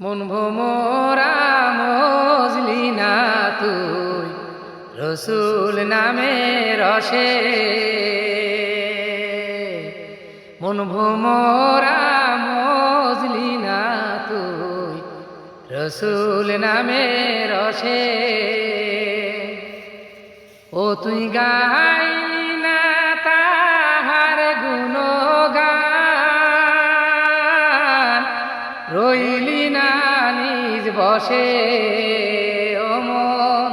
মন ভোমরা মজলি না তুই, রসুল নামে রসে মন ভোমরা মজলি না তুই, রসুল নামে রসে ও তুই গাইলি না রইলি না বসে ও মন।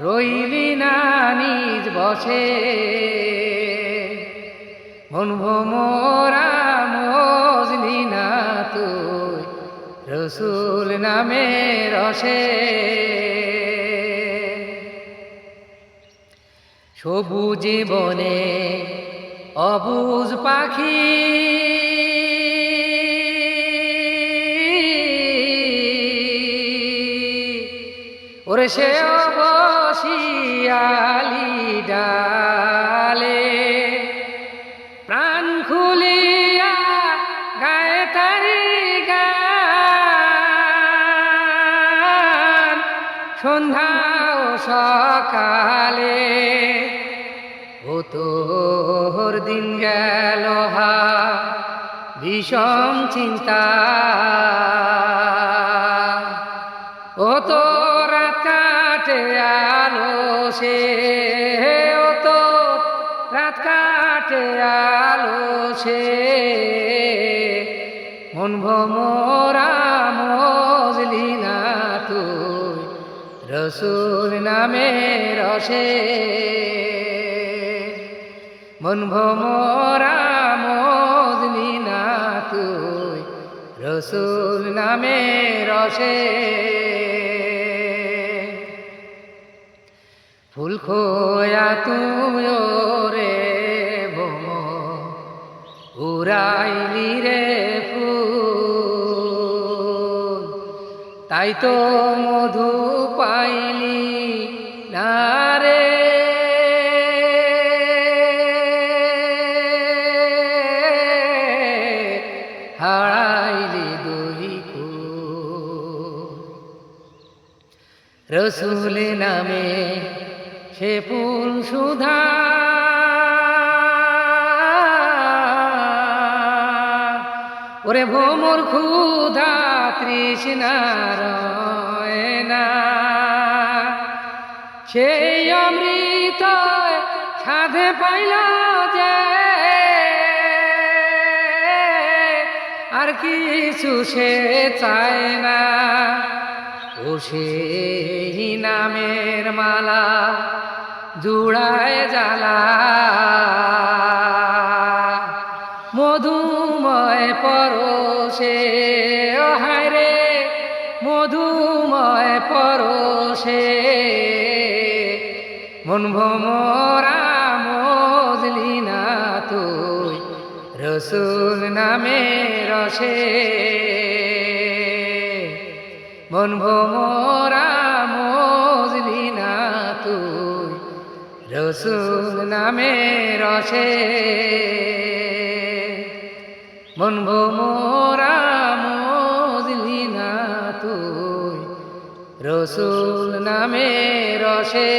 রইলি না নিজ বসে। মন ভোমরা মজলি না তুই, রসুল নামে রসে। সবুজে বনে অবুজ পাখি ওরে সে বসিয়ালি ডালে প্রাণ খুলিয়া গায়ে তারি গান। সন্ধ্যা ও সকালে ও তোর দিন গেল হা বিষম চিন্তা। আলো সে তো রাত কাটে আলো সে। মন ভোমরা মজলি না তুই রসুল নামে রসে। মন ভোমরা মজলি না তুই রসুল নামে রসে। ফুল খোয়া তুই রে ভোম উড়াইলি রে ফুল। তাই তো মধু পাইলি না রে। হারাইলি দুই রসুল নামে সে ফুল সুধা। ওরে ভোমর ক্ষুধা তৃষ্ণার না সেই অমৃত সাধে পাইল যে। আর কিছু সে চায় না। ও নামের মালা, জুড়ায় জ্বালা। মধুময় পরশে, ও হায় রে, মধুময় পরশে। মন ভোমরা মজলি না তুই, রসুল নামে রসে। মন ভোমরা মজলি না তুই, রসুল নামে রসে। মন ভোমরা মজলি না তুই, রসুল নামে রসে।